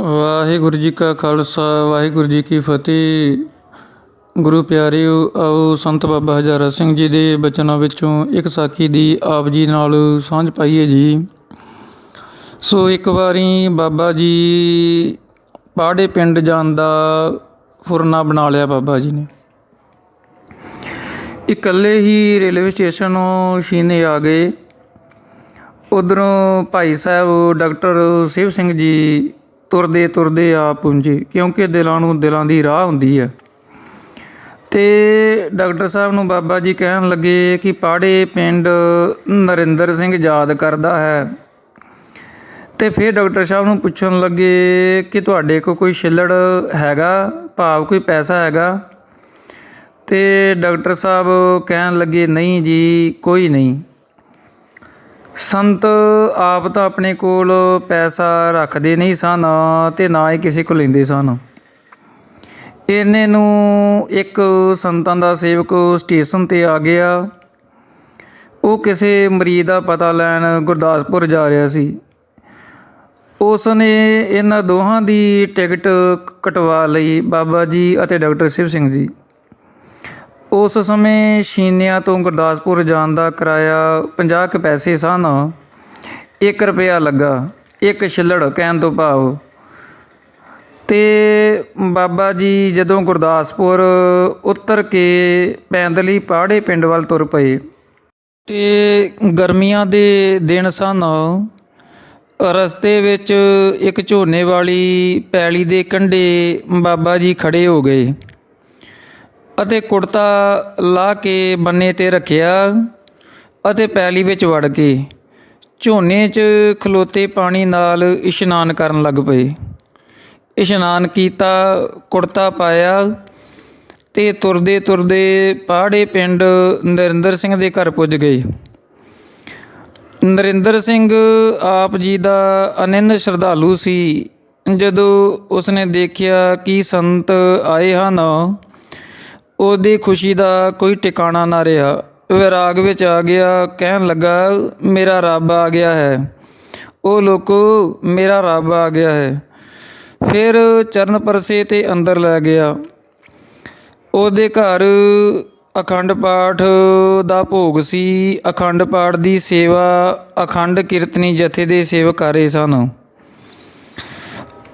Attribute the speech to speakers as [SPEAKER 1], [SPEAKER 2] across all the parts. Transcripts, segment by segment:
[SPEAKER 1] ਵਾਹਿਗੁਰੂ ਜੀ ਕਾ ਖਾਲਸਾ, ਵਾਹਿਗੁਰੂ ਜੀ ਕੀ ਫਤਿਹ। ਗੁਰੂ ਪਿਆਰਿਓ ਆਓ, ਸੰਤ ਬਾਬਾ ਹਜ਼ਾਰਾ ਸਿੰਘ ਜੀ ਦੇ ਬਚਨਾਂ ਵਿੱਚੋਂ ਇੱਕ ਸਾਖੀ ਦੀ ਆਪ ਜੀ ਨਾਲ ਸਾਂਝ ਪਾਈਏ ਜੀ। ਸੋ ਇੱਕ ਵਾਰੀ ਬਾਬਾ ਜੀ ਪਾੜੇ ਪਿੰਡ ਜਾਣ ਦਾ ਫੁਰਨਾ ਬਣਾ ਲਿਆ ਬਾਬਾ ਜੀ ਨੇ। ਇਕੱਲੇ ਹੀ ਰੇਲਵੇ ਸਟੇਸ਼ਨੋਂ ਸ਼ੀਨੇ ਆ ਗਏ। ਉਧਰੋਂ ਭਾਈ ਸਾਹਿਬ ਡਾਕਟਰ ਸ਼ਿਵ ਸਿੰਘ ਜੀ ਤੁਰਦੇ ਤੁਰਦੇ ਆ ਪੁੰਜੇ ਕਿਉਂਕਿ ਦਿਲਾਂ ਨੂੰ ਦਿਲਾਂ ਦੀ ਰਾਹ ਹੁੰਦੀ ਹੈ। ਤੇ ਡਾਕਟਰ ਸਾਹਿਬ ਨੂੰ ਬਾਬਾ ਜੀ ਕਹਿਣ ਲੱਗੇ ਕਿ ਪਾੜੇ ਪਿੰਡ ਨਰਿੰਦਰ ਸਿੰਘ ਯਾਦ ਕਰਦਾ ਹੈ। ਤੇ ਫਿਰ ਡਾਕਟਰ ਸਾਹਿਬ ਨੂੰ ਪੁੱਛਣ ਲੱਗੇ ਕਿ ਤੁਹਾਡੇ ਕੋਲ ਕੋਈ ਛਿੱਲੜ ਹੈਗਾ, ਭਾਵ ਕੋਈ ਪੈਸਾ ਹੈਗਾ? ਤੇ ਡਾਕਟਰ ਸਾਹਿਬ ਕਹਿਣ ਲੱਗੇ, ਨਹੀਂ ਜੀ, ਕੋਈ ਨਹੀਂ। ਸੰਤ ਆਪ ਤਾਂ ਆਪਣੇ ਕੋਲ ਪੈਸਾ ਰੱਖਦੇ ਨਹੀਂ ਸਨ ਤੇ ਨਾ ਹੀ ਕਿਸੇ ਕੋਲ ਲੈਂਦੇ ਸਨ। ਇਹਨੇ ਨੂੰ ਇੱਕ ਸੰਤਾਂ ਦਾ ਸੇਵਕ ਸਟੇਸ਼ਨ ਤੇ ਆ ਗਿਆ। ਉਹ ਕਿਸੇ ਮਰੀਜ਼ ਦਾ ਪਤਾ ਲੈਣ ਗੁਰਦਾਸਪੁਰ ਜਾ ਰਿਹਾ ਸੀ। ਉਸ ਨੇ ਇਹਨਾਂ ਦੋਹਾਂ ਦੀ ਟਿਕਟ ਕਟਵਾ ਲਈ ਬਾਬਾ ਜੀ ਅਤੇ ਡਾਕਟਰ ਸ਼ਿਵ ਸਿੰਘ ਜੀ। ਉਸ ਸਮੇਂ ਸ਼ੀਨਿਆਂ ਤੋਂ ਗੁਰਦਾਸਪੁਰ ਜਾਣ ਦਾ ਕਿਰਾਇਆ 50 ਕੁ ਪੈਸੇ ਸਨ। 1 ਰੁਪਿਆ ਲੱਗਾ, ਇੱਕ ਛਿੱਲੜ ਕਹਿਣ ਤੋਂ ਭਾਵ। ਤੇ ਬਾਬਾ ਜੀ ਜਦੋਂ ਗੁਰਦਾਸਪੁਰ ਉਤਰ ਕੇ ਪੈਂਦਲੀ ਪਾੜੇ ਪਿੰਡ ਵੱਲ ਤੁਰ ਪਏ। ਤੇ ਗਰਮੀਆਂ ਦੇ ਦਿਨ ਸਨ। ਰਸਤੇ ਵਿੱਚ ਇੱਕ ਝੋਨੇ ਵਾਲੀ ਪੈਲੀ ਦੇ ਕੰਢੇ ਬਾਬਾ ਜੀ ਖੜੇ ਹੋ ਗਏ। ਅਤੇ ਕੁੜਤਾ ਲਾਹ ਕੇ ਬੰਨੇ ਤੇ ਰੱਖਿਆ ਅਤੇ ਪੈਲੀ ਵਿੱਚ ਵੜ ਕੇ ਝੋਨੇ 'ਚ ਖਲੋਤੇ ਪਾਣੀ ਨਾਲ ਇਸ਼ਨਾਨ ਕਰਨ ਲੱਗ ਪਏ। ਇਸ਼ਨਾਨ ਕੀਤਾ, ਕੁੜਤਾ ਪਾਇਆ ਤੇ ਤੁਰਦੇ ਤੁਰਦੇ ਪਹਾੜੇ ਪਿੰਡ ਨਰਿੰਦਰ ਸਿੰਘ ਦੇ ਘਰ ਪੁੱਜ ਗਏ। ਨਰਿੰਦਰ ਸਿੰਘ ਆਪ ਜੀ ਦਾ ਅਨੰਨ ਸ਼ਰਧਾਲੂ ਸੀ। ਜਦੋਂ ਉਸਨੇ ਦੇਖਿਆ ਕਿ ਸੰਤ ਆਏ ਹਨ ਉਹਦੀ ਖੁਸ਼ੀ ਦਾ ਕੋਈ ਟਿਕਾਣਾ ਨਾ ਰਿਹਾ। ਵਿਰਾਗ ਵਿੱਚ ਆ ਗਿਆ, ਕਹਿਣ ਲੱਗਾ, ਮੇਰਾ ਰੱਬ ਆ ਗਿਆ ਹੈ। ਉਹ ਲੋਕੋ, ਮੇਰਾ ਰੱਬ ਆ ਗਿਆ ਹੈ। ਫਿਰ ਚਰਨ ਪਰਸੇ ਤੇ ਅੰਦਰ ਲੈ ਗਿਆ। ਉਹਦੇ ਘਰ ਅਖੰਡ ਪਾਠ ਦਾ ਭੋਗ ਸੀ। ਅਖੰਡ ਪਾਠ ਦੀ ਸੇਵਾ, ਅਖੰਡ ਕੀਰਤਨੀ ਜਥੇ ਦੇ ਸੇਵਕ ਕਰ ਰਹੇ ਸਨ।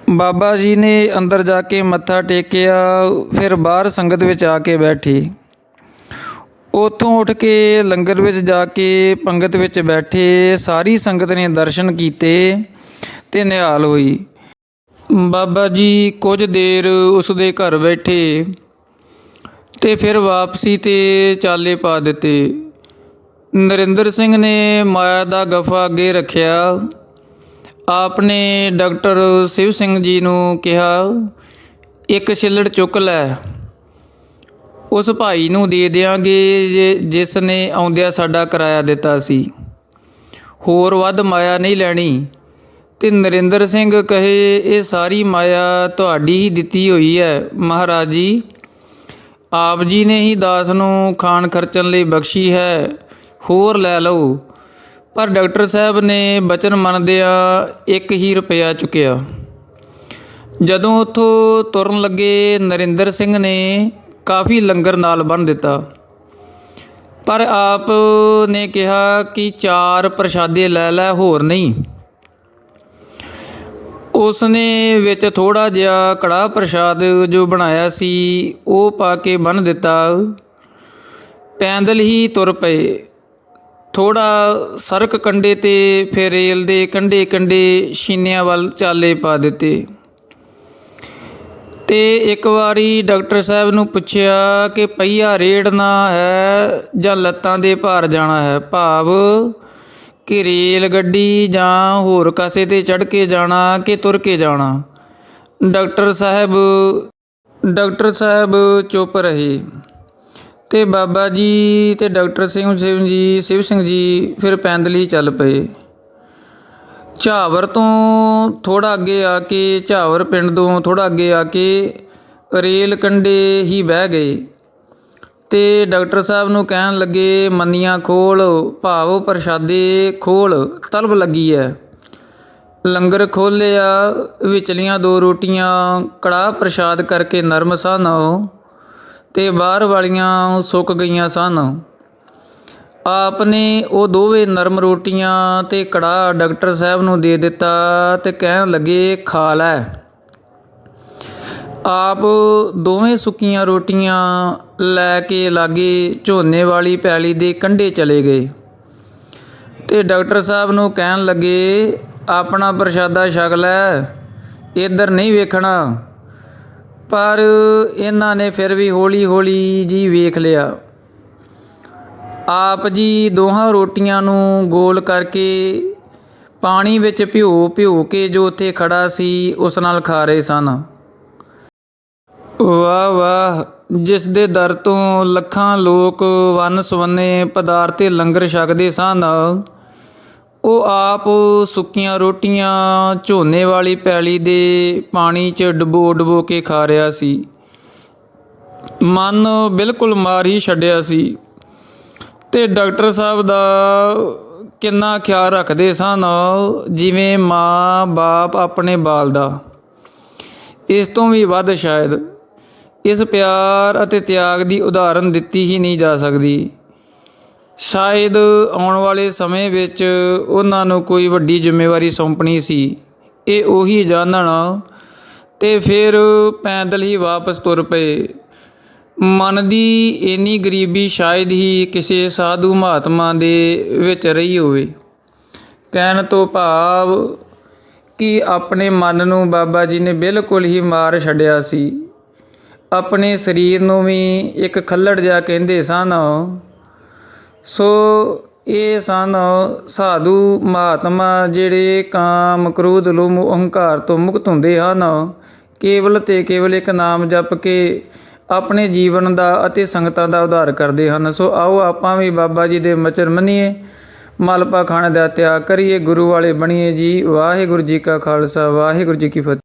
[SPEAKER 1] ਬਾਬਾ ਜੀ ਨੇ ਅੰਦਰ ਜਾ ਕੇ ਮੱਥਾ ਟੇਕਿਆ, ਫਿਰ ਬਾਹਰ ਸੰਗਤ ਵਿੱਚ ਆ ਕੇ ਬੈਠੀ। ਉਥੋਂ ਉੱਠ ਕੇ ਲੰਗਰ ਵਿੱਚ ਜਾ ਕੇ ਪੰਗਤ ਵਿੱਚ ਬੈਠੇ, ਸਾਰੀ ਸੰਗਤ ਨੇ ਦਰਸ਼ਨ ਕੀਤੇ ਤੇ ਨਿਹਾਲ ਹੋਈ। ਬਾਬਾ ਜੀ ਕੁਝ ਦੇਰ ਉਸ ਦੇ ਘਰ ਬੈਠੇ ਤੇ ਫਿਰ ਵਾਪਸੀ ਤੇ ਚਾਲੇ ਪਾ ਦਿੱਤੇ। ਨਰਿੰਦਰ ਸਿੰਘ ਨੇ ਮਾਇਆ ਦਾ ਗਫਾ ਅੱਗੇ ਰੱਖਿਆ। ਆਪ ਨੇ ਡਾਕਟਰ ਸ਼ਿਵ ਸਿੰਘ ਜੀ ਨੂੰ ਕਿਹਾ, ਇੱਕ ਛਿੱਲੜ ਚੁੱਕ ਲੈ। ਉਸ ਭਾਈ ਨੂੰ ਦੇ ਦਿਆਂਗੇ ਜੇ- ਜਿਸ ਨੇ ਆਉਂਦਿਆਂ ਸਾਡਾ ਕਿਰਾਇਆ ਦਿੱਤਾ ਸੀ। ਹੋਰ ਵੱਧ ਮਾਇਆ ਨਹੀਂ ਲੈਣੀ। ਤੇ ਨਰਿੰਦਰ ਸਿੰਘ ਕਹੇ, ਇਹ ਸਾਰੀ ਮਾਇਆ ਤੁਹਾਡੀ ਹੀ ਦਿੱਤੀ ਹੋਈ ਹੈ, ਮਹਾਰਾਜ ਜੀ। ਆਪ ਜੀ ਨੇ ਹੀ ਦਾਸ ਨੂੰ ਖਾਣ ਖਰਚਣ ਲਈ ਬਖਸ਼ੀ ਹੈ। ਹੋਰ ਲੈ ਲਓ। ਪਰ ਡਾਕਟਰ ਸਾਹਿਬ ਨੇ ਬਚਨ ਮੰਨਦਿਆਂ ਇੱਕ ਹੀ ਰੁਪਇਆ ਚੁੱਕਿਆ। ਜਦੋਂ ਉੱਥੋਂ ਤੁਰਨ ਲੱਗੇ ਨਰਿੰਦਰ ਸਿੰਘ ਨੇ ਕਾਫੀ ਲੰਗਰ ਨਾਲ ਬੰਨ ਦਿੱਤਾ। ਪਰ ਆਪ ਨੇ ਕਿਹਾ ਕਿ ਚਾਰ ਪ੍ਰਸ਼ਾਦੇ ਲੈ ਲੈ, ਹੋਰ ਨਹੀਂ। ਉਸ ਨੇ ਵਿੱਚ ਥੋੜਾ ਜਿਹਾ ਕੜਾ ਪ੍ਰਸ਼ਾਦ ਜੋ ਬਣਾਇਆ ਸੀ, ਉਹ ਪਾ ਕੇ ਬੰਨ ਦਿੱਤਾ। ਪੈਦਲ ਹੀ ਤੁਰ ਪਏ। ਥੋੜਾ ਸੜਕ ਕੰਡੇ ਤੇ ਫਿਰ ਰੇਲ ਦੇ ਕੰਡੇ ਕੰਡੇ ਸ਼ੀਨਿਆਂ ਵੱਲ ਚਾਲੇ ਪਾ ਦਿੱਤੇ। ਤੇ ਇੱਕ ਵਾਰੀ ਡਾਕਟਰ ਸਾਹਿਬ ਨੂੰ ਪੁੱਛਿਆ ਕਿ ਪਈਆ ਰੇੜਨਾ ਹੈ ਜਾਂ ਲੱਤਾਂ ਦੇ ਭਾਰ ਜਾਣਾ ਹੈ? ਭਾਵ ਕਿ ਰੇਲ ਗੱਡੀ ਜਾਂ ਹੋਰ ਕਾਸੇ ਤੇ ਚੜ ਕੇ ਜਾਣਾ ਕਿ ਤੁਰ ਕੇ ਜਾਣਾ? ਡਾਕਟਰ ਸਾਹਿਬ ਡਾਕਟਰ ਸਾਹਿਬ ਚੁੱਪ ਰਹੇ। ਅਤੇ ਬਾਬਾ ਜੀ ਅਤੇ ਡਾਕਟਰ ਸਿੰਘ ਸਿੰਘ ਜੀ, ਸ਼ਿਵ ਸਿੰਘ ਜੀ ਫਿਰ ਪੈਦਲ ਹੀ ਚੱਲ ਪਏ। ਝਾਵਰ ਤੋਂ ਥੋੜ੍ਹਾ ਅੱਗੇ ਆ ਕੇ, ਝਾਵਰ ਪਿੰਡ ਤੋਂ ਥੋੜ੍ਹਾ ਅੱਗੇ ਆ ਕੇ ਰੇਲ ਕੰਢੇ ਹੀ ਬਹਿ ਗਏ। ਤੇ ਡਾਕਟਰ ਸਾਹਿਬ ਨੂੰ ਕਹਿਣ ਲੱਗੇ, ਮੰਨੀਆਂ ਖੋਲ, ਭਾਵ ਪ੍ਰਸ਼ਾਦੇ ਖੋਲ, ਤਲਬ ਲੱਗੀ ਹੈ ਲੰਗਰ ਖੋਲਿਆ, ਵਿਚਲੀਆਂ ਦੋ ਰੋਟੀਆਂ, ਕੜਾਹ ਪ੍ਰਸ਼ਾਦ ਕਰਕੇ ਨਰਮ ਸਨ ਤੇ ਬਾਹਰ ਵਾਲੀਆਂ ਸੁੱਕ ਗਈਆਂ ਸਨ। ਆਪ ਨੇ ਉਹ ਦੋਵੇਂ ਨਰਮ ਰੋਟੀਆਂ ਤੇ ਕੜਾਹ ਡਾਕਟਰ ਸਾਹਿਬ ਨੂੰ ਦੇ ਦਿੱਤਾ ਤੇ ਕਹਿਣ ਲੱਗੇ, ਖਾ ਲੈ। ਆਪ ਦੋਵੇਂ ਸੁੱਕੀਆਂ ਰੋਟੀਆਂ ਲੈ ਕੇ ਲਾਗੇ ਝੋਨੇ ਵਾਲੀ ਪੈਲੀ ਦੇ ਕੰਢੇ ਚਲੇ ਗਏ। ਤੇ ਡਾਕਟਰ ਸਾਹਿਬ ਨੂੰ ਕਹਿਣ ਲੱਗੇ, ਆਪਣਾ ਪ੍ਰਸ਼ਾਦਾ ਛਕ ਲੈ, ਇੱਧਰ ਨਹੀਂ ਵੇਖਣਾ। ਪਰ ਇਹਨਾਂ ਨੇ ਫਿਰ ਵੀ ਹੌਲੀ ਹੌਲੀ ਜੀ ਵੇਖ ਲਿਆ। ਆਪ ਜੀ ਦੋਹਾਂ ਰੋਟੀਆਂ ਨੂੰ ਗੋਲ ਕਰਕੇ ਪਾਣੀ ਵਿੱਚ ਭਿਓ ਭਿਓ ਕੇ ਜੋ ਉੱਥੇ ਖੜਾ ਸੀ, ਉਸ ਨਾਲ ਖਾ ਰਹੇ ਸਨ। ਵਾਹ ਵਾਹ, ਜਿਸ ਦੇ ਦਰ ਤੋਂ ਲੱਖਾਂ ਲੋਕ ਵੰਨ ਸਵੰਨੇ ਪਦਾਰਥ ਲੰਗਰ ਛਕਦੇ ਸਨ। ਉਹ ਆਪ ਸੁੱਕੀਆਂ ਰੋਟੀਆਂ ਝੋਨੇ ਵਾਲੀ ਪੈਲੀ ਦੇ ਪਾਣੀ 'ਚ ਡਬੋ ਡਬੋ ਕੇ ਖਾ ਰਿਹਾ ਸੀ। ਮਨ ਬਿਲਕੁਲ ਮਾਰ ਹੀ ਛੱਡਿਆ ਸੀ। ਤੇ ਡਾਕਟਰ ਸਾਹਿਬ ਦਾ ਕਿੰਨਾ ਖਿਆਲ ਰੱਖਦੇ ਸਨ, ਜਿਵੇਂ ਮਾਂ ਬਾਪ ਆਪਣੇ ਬਾਲ ਦਾ। ਇਸ ਤੋਂ ਵੀ ਵੱਧ ਸ਼ਾਇਦ ਇਸ ਪਿਆਰ ਅਤੇ ਤਿਆਗ ਦੀ ਉਦਾਹਰਨ ਦਿੱਤੀ ਹੀ ਨਹੀਂ ਜਾ ਸਕਦੀ। ਸ਼ਾਇਦ ਆਉਣ ਵਾਲੇ ਸਮੇਂ ਵਿੱਚ ਉਹਨਾਂ ਨੂੰ ਕੋਈ ਵੱਡੀ ਜ਼ਿੰਮੇਵਾਰੀ ਸੌਂਪਣੀ ਸੀ। ਇਹ ਉਹੀ ਜਾਣਨ ਤੇ ਫਿਰ ਪੈਦਲ ਹੀ ਵਾਪਸ ਤੁਰ ਪਏ। ਮਨ ਦੀ ਇੰਨੀ ਗਰੀਬੀ ਸ਼ਾਇਦ ਹੀ ਕਿਸੇ ਸਾਧੂ ਮਹਾਤਮਾ ਦੇ ਵਿੱਚ ਰਹੀ ਹੋਵੇ। ਕਹਿਣ ਤੋਂ ਭਾਵ ਕਿ ਆਪਣੇ ਮਨ ਨੂੰ ਬਾਬਾ ਜੀ ਨੇ ਬਿਲਕੁਲ ਹੀ ਮਾਰ ਛੱਡਿਆ ਸੀ। ਆਪਣੇ ਸਰੀਰ ਨੂੰ ਵੀ ਇੱਕ ਖੱਲੜ ਜਿਹਾ ਕਹਿੰਦੇ ਸਨ ਸੋ ਇਹ ਸਨ ਸਾਧੂ ਮਹਾਤਮਾ ਜਿਹੜੇ ਕਾਮ ਕ੍ਰੋਧ, ਲੋਭ, ਅਹੰਕਾਰ ਤੋਂ ਮੁਕਤ ਹੁੰਦੇ ਹਨ। ਕੇਵਲ ਤੇ ਕੇਵਲ ਇੱਕ ਨਾਮ ਜਪ ਕੇ ਆਪਣੇ ਜੀਵਨ ਦਾ ਅਤੇ ਸੰਗਤਾਂ ਦਾ ਉਧਾਰ ਕਰਦੇ ਹਨ। ਸੋ ਆਓ ਆਪਾਂ ਵੀ ਬਾਬਾ ਜੀ ਦੇ ਮਚਰ ਮੰਨੀਏ, ਮਲਪਾ ਖਾਣ ਦਾ ਤਿਆਗ ਕਰੀਏ, ਗੁਰੂ ਵਾਲੇ ਬਣੀਏ ਜੀ। ਵਾਹਿਗੁਰੂ ਜੀ ਕਾ ਖਾਲਸਾ, ਵਾਹਿਗੁਰੂ ਜੀ ਕੀ ਫਤਿਹ।